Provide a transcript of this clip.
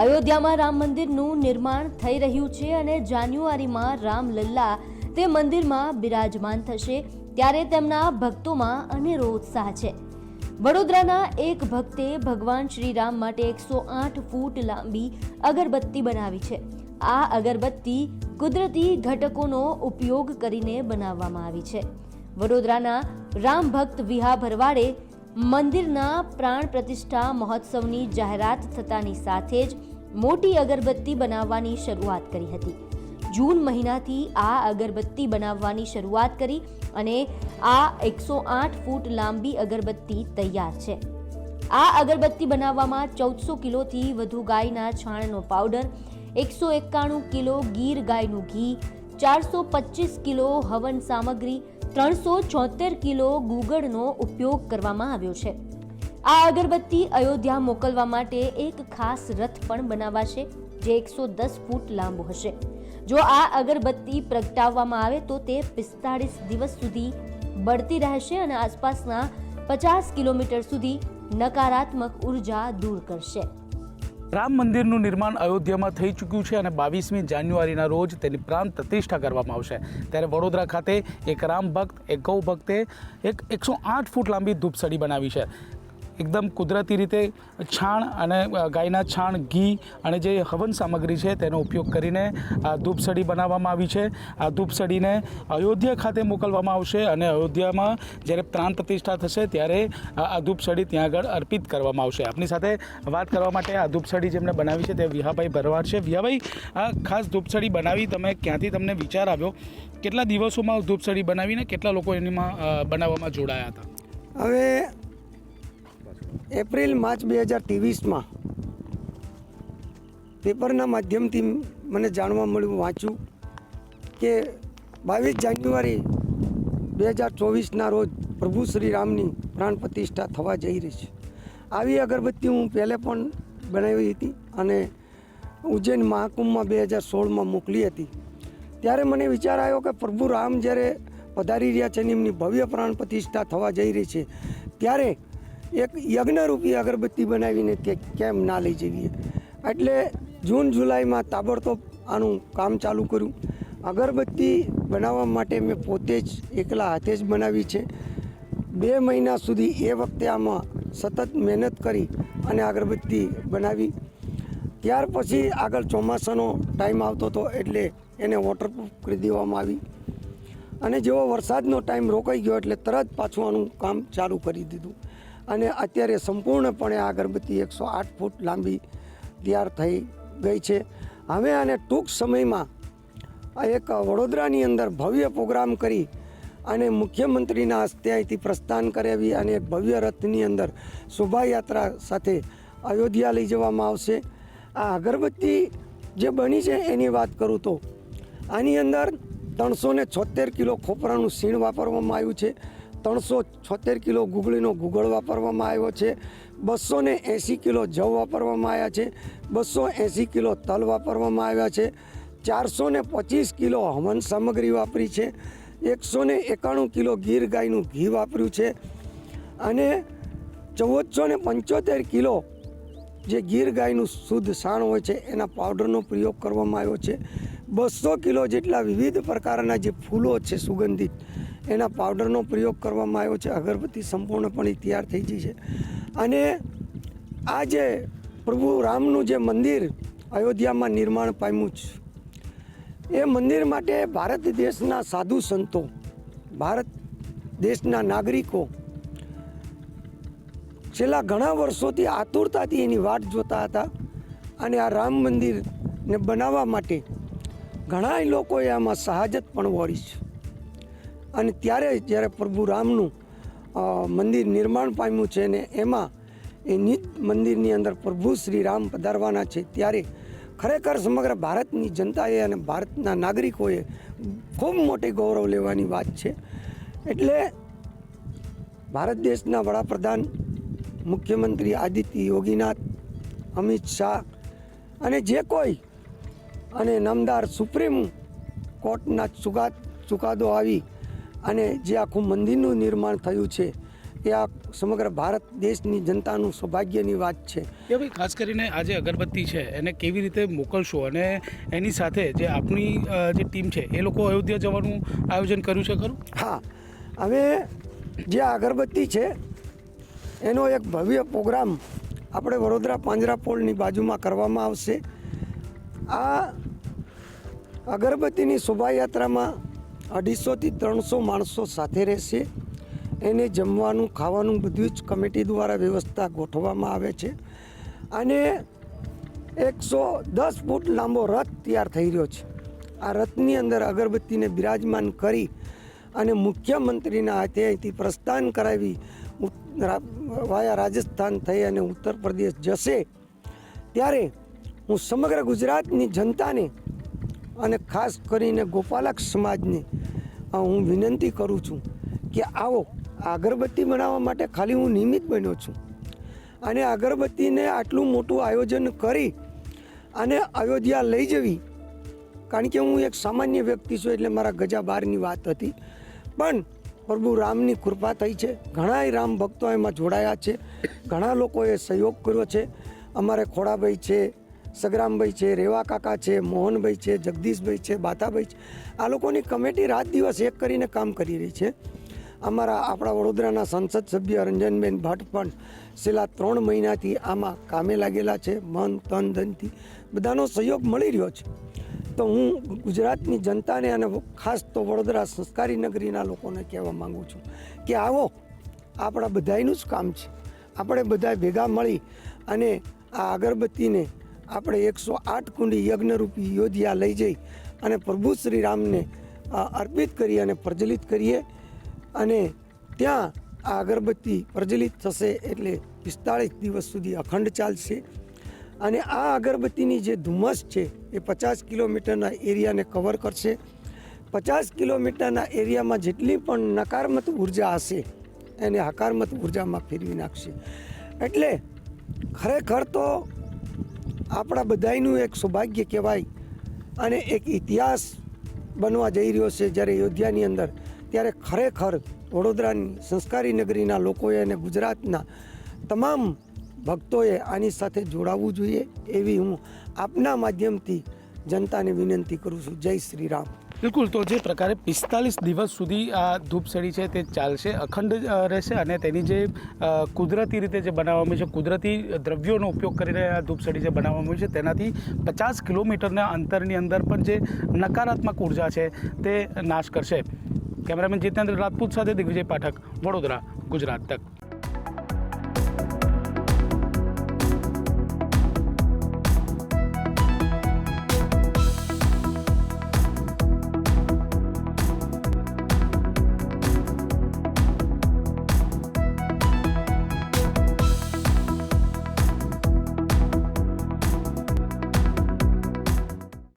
અયોધ્યામાં રામ મંદિરનું નિર્માણ થઈ રહ્યું છે અને જાન્યુઆરીમાં રામલલ્લા તે મંદિરમાં બિરાજમાન થશે ત્યારે તેમના ભક્તોમાં અનેરો ઉત્સાહ છે. વડોદરાના એક ભક્તે ભગવાન શ્રી રામ માટે એકસો આઠ ફૂટ લાંબી અગરબત્તી બનાવી છે. આ અગરબત્તી કુદરતી ઘટકોનો ઉપયોગ કરીને બનાવવામાં આવી છે. વડોદરાના રામ ભક્ત વિહા ભરવાડે મંદિરના પ્રાણ પ્રતિષ્ઠા મહોત્સવની જાહેરાત થતાની સાથે જ મોટી અગરબત્તી બનાવવાની શરૂઆત કરી હતી. જૂન મહિનાથી આ અગરબત્તી બનાવવાની શરૂઆત કરી અને આ એકસો આઠ ફૂટ લાંબી અગરબત્તી તૈયાર છે. આ અગરબત્તી બનાવવામાં ચૌદસો કિલોથી વધુ ગાયના છાણનો પાવડર, એકસો એકાણું કિલો ગીર ગાયનું ઘી, ચારસો પચીસ કિલો હવન સામગ્રી, ત્રણસો છોતેર કિલો ગુગળનો ઉપયોગ કરવામાં આવ્યો છે. આ અગરબત્તી અયોધ્યા મોકલવા માટે એક ખાસ રથ પણ બનાવાશે, જે એકસો દસ ફૂટ લાંબો હશે. જો આ અગરબત્તી પ્રગટાવવામાં આવે તો તે પિસ્તાળીસ દિવસ સુધી બળતી રહેશે અને આસપાસના પચાસ કિલોમીટર સુધી નકારાત્મક ઊર્જા દૂર કરશે. રામ મંદિરનું નિર્માણ અયોધ્યામાં થઈ ચૂક્યું છે અને બાવીસમી જાન્યુઆરીના રોજ તેની પ્રાણ પ્રતિષ્ઠા કરવામાં આવશે. ત્યારે વડોદરા ખાતે એક રામ ભક્ત, એક ગૌ ભક્તે એક એકસો આઠ ફૂટ લાંબી ધૂપસડી બનાવી છે. એકદમ કુદરતી રીતે છાણ અને ગાયના છાણ, ઘી અને જે હવન સામગ્રી છે તેનો ઉપયોગ કરીને, આ ધૂપસડી બનાવવામાં આવી છે. આ ધૂપસડીને અયોધ્યા ખાતે મોકલવામાં આવશે અને અયોધ્યામાં જ્યારે પ્રાણ પ્રતિષ્ઠા થશે ત્યારે આ ધૂપસડી ત્યાં આગળ અર્પિત કરવામાં આવશે. આપની સાથે વાત કરવા માટે આ ધૂપસડી જેમણે બનાવી છે તે વિહાભાઈ ભરવાડ છે. વિહાભાઈ, આ ખાસ ધૂપસડી બનાવી તમે ક્યાંથી તમને વિચાર આવ્યો? કેટલા દિવસોમાં ધૂપસડી બનાવીને કેટલા લોકો એનીમાં બનાવવામાં જોડાયા હતા? હવે એપ્રિલ, માર્ચ બે હજાર ત્રેવીસમાં પેપરના માધ્યમથી મને જાણવા મળ્યું, વાંચ્યું કે બાવીસ જાન્યુઆરી બે હજાર ચોવીસના રોજ પ્રભુ શ્રી રામની પ્રાણ પ્રતિષ્ઠા થવા જઈ રહી છે. આવી અગરબત્તી હું પહેલે પણ બનાવી હતી અને ઉજ્જૈન મહાકુંભમાં બે હજાર સોળમાં મોકલી હતી. ત્યારે મને વિચાર આવ્યો કે પ્રભુ રામ જ્યારે પધારી રહ્યા છે એમની ભવ્ય પ્રાણ પ્રતિષ્ઠા થવા જઈ રહી છે, ત્યારે એક યજ્ઞરૂપી અગરબત્તી બનાવીને કે કેમ ના લઈ જઈએ. એટલે જૂન, જુલાઈમાં તાબડતોબ આનું કામ ચાલુ કર્યું. અગરબત્તી બનાવવા માટે મેં પોતે જ એકલા હાથે જ બનાવી છે. બે મહિના સુધી એ વખતે આમાં સતત મહેનત કરી અને અગરબત્તી બનાવી. ત્યાર પછી આગળ ચોમાસાનો ટાઈમ આવતો હતો એટલે એને વોટરપ્રૂફ કરી દેવામાં આવી. અને જેવો વરસાદનો ટાઈમ રોકાઈ ગયો એટલે તરત પાછું આનું કામ ચાલુ કરી દીધું. અને અત્યારે સંપૂર્ણપણે આ અગરબત્તી એકસો આઠ ફૂટ લાંબી તૈયાર થઈ ગઈ છે. હવે આને ટૂંક સમયમાં એક વડોદરાની અંદર ભવ્ય પ્રોગ્રામ કરી અને મુખ્યમંત્રીના હસ્તે અહીંથી પ્રસ્થાન કરાવી અને એક ભવ્ય રથની અંદર શોભાયાત્રા સાથે અયોધ્યા લઈ જવામાં આવશે. આ અગરબત્તી જે બની છે એની વાત કરું તો, આની અંદર ત્રણસો ને છોતેર કિલો ખોપરાનું સીણ વાપરવામાં આવ્યું છે. ત્રણસો છોતેર કિલો ગુગળીનો ગુગળ વાપરવામાં આવ્યો છે. બસો ને એંસી કિલો જવ વાપરવામાં આવ્યા છે. બસો એંસી કિલો તલ વાપરવામાં આવ્યા છે. ચારસો ને પચીસ કિલો હવન સામગ્રી વાપરી છે. એકસો ને એકાણું કિલો ગીર ગાયનું ઘી વાપર્યું છે. અને ચૌદસો ને પંચોતેર કિલો જે ગીર ગાયનું શુદ્ધ સાણ હોય છે, એના પાવડરનો પ્રયોગ કરવામાં આવ્યો છે. બસો કિલો જેટલા વિવિધ પ્રકારના જે ફૂલો છે સુગંધિત એના પાવડરનો પ્રયોગ કરવામાં આવ્યો છે. અગરબત્તી સંપૂર્ણપણે તૈયાર થઈ ગઈ છે. અને આ જે પ્રભુ રામનું જે મંદિર અયોધ્યામાં નિર્માણ પામ્યું છે, એ મંદિર માટે ભારત દેશના સાધુ સંતો, ભારત દેશના નાગરિકો છેલ્લા ઘણા વર્ષોથી આતુરતાથી એની વાટ જોતા હતા અને આ રામ મંદિરને બનાવવા માટે ઘણા લોકોએ આમાં સહાજત પણ વળી છે. અને ત્યારે જ્યારે પ્રભુ રામનું મંદિર નિર્માણ પામ્યું છે ને એમાં એ નિત મંદિરની અંદર પ્રભુ શ્રી રામ પધારવાના છે, ત્યારે ખરેખર સમગ્ર ભારતની જનતાએ અને ભારતના નાગરિકોએ ખૂબ મોટી ગૌરવ લેવાની વાત છે. એટલે ભારત દેશના વડાપ્રધાન મુખ્યમંત્રી આદિત્ય યોગીનાથ, અમિત શાહ અને જે કોઈ અને નામદાર સુપ્રીમ કોર્ટના ચુકા ચુકાદો આવી અને જે આખું મંદિરનું નિર્માણ થયું છે એ આ સમગ્ર ભારત દેશની જનતાનું સૌભાગ્યની વાત છે. કે ભાઈ ખાસ કરીને આ જે અગરબત્તી છે એને કેવી રીતે મોકલશો? અને એની સાથે જે આપણી જે ટીમ છે એ લોકો અયોધ્યા જવાનું આયોજન કર્યું છે ખરું? હા. હવે જે આ અગરબત્તી છે એનો એક ભવ્ય પ્રોગ્રામ આપણે વડોદરા પાંજરા પોલની બાજુમાં કરવામાં આવશે. આ અગરબત્તીની શોભાયાત્રામાં અઢીસોથી ત્રણસો માણસો સાથે રહેશે. એને જમવાનું, ખાવાનું બધું જ કમિટી દ્વારા વ્યવસ્થા ગોઠવવામાં આવે છે. અને એકસો દસ ફૂટ લાંબો રથ તૈયાર થઈ રહ્યો છે. આ રથની અંદર અગરબત્તીને બિરાજમાન કરી અને મુખ્યમંત્રીના હાથે અહીંથી પ્રસ્થાન કરાવી વાયા રાજસ્થાન થઈ અને ઉત્તર પ્રદેશ જશે. ત્યારે હું સમગ્ર ગુજરાતની જનતાને અને ખાસ કરીને ગોપાલક સમાજને હું વિનંતી કરું છું કે આવો, અગરબત્તી બનાવવા માટે ખાલી હું નિમિત્ત બન્યો છું. અને અગરબત્તીને આટલું મોટું આયોજન કરી અને અયોધ્યા લઈ જવી, કારણ કે હું એક સામાન્ય વ્યક્તિ છું એટલે મારા ગજા બહારની વાત હતી. પણ પ્રભુ રામની કૃપા થઈ છે. ઘણાય રામ ભક્તો એમાં જોડાયા છે. ઘણા લોકોએ સહયોગ કર્યો છે. અમારે ખોડાભાઈ છે સગરામભાઈ છે, રેવા કાકા છે, મોહનભાઈ છે, જગદીશભાઈ છે બાતાભાઈ છે. આ લોકોની કમિટી રાત દિવસ એક કરીને કામ કરી રહી છે. અમારા આપણા વડોદરાના સંસદ સભ્ય રંજનબેન ભટ્ટ પણ છેલ્લા ત્રણ મહિનાથી આમાં કામે લાગેલા છે. મન, તન, ધનથી બધાનો સહયોગ મળી રહ્યો છે. તો હું ગુજરાતની જનતાને અને ખાસ તો વડોદરા સંસ્કારી નગરીના લોકોને કહેવા માગું છું કે આવો, આપણા બધાયનું જ કામ છે. આપણે બધા ભેગા મળી અને આ અગરબત્તીને આપણે એકસો આઠ કુંડી યજ્ઞરૂપી યોધિયા લઈ જઈ અને પ્રભુ શ્રી રામને અર્પિત કરી અને પ્રજ્વલિત કરીએ. અને ત્યાં આ અગરબત્તી પ્રજ્વલિત થશે એટલે પિસ્તાળીસ દિવસ સુધી અખંડ ચાલશે. અને આ અગરબત્તીની જે ધુમ્મસ છે એ પચાસ કિલોમીટરના એરિયાને કવર કરશે. પચાસ કિલોમીટરના એરિયામાં જેટલી પણ નકારાત્મક ઊર્જા હશે, એને હકારાત્મક ઉર્જામાં ફેરવી નાખશે. એટલે ખરેખર તો આપણા બધાયનું એક સૌભાગ્ય કહેવાય અને એક ઇતિહાસ બનવા જઈ રહ્યો છે જ્યારે અયોધ્યાની અંદર, ત્યારે ખરેખર વડોદરાની સંસ્કારી નગરીના લોકોએ અને ગુજરાતના તમામ ભક્તોએ આની સાથે જોડાવવું જોઈએ એવી હું આપના માધ્યમથી જનતાને વિનંતી કરું છું. જય શ્રી રામ. બિલકુલ, તો જે પ્રકારે પિસ્તાલીસ દિવસ સુધી આ ધૂપસળી છે તે ચાલશે, અખંડ રહેશે અને તેની જે કુદરતી રીતે જે બનાવવામાં છે, કુદરતી દ્રવ્યોનો ઉપયોગ કરીને આ ધૂપસળી જે બનાવવામાં છે, તેનાથી પચાસ કિલોમીટરના અંતરની અંદર પણ જે નકારાત્મક ઊર્જા છે તે નાશ કરશે. કેમેરામેન જીતેન્દ્ર રાજપૂત સાથે દિગ્વિજય પાઠક, વડોદરા, ગુજરાત તક.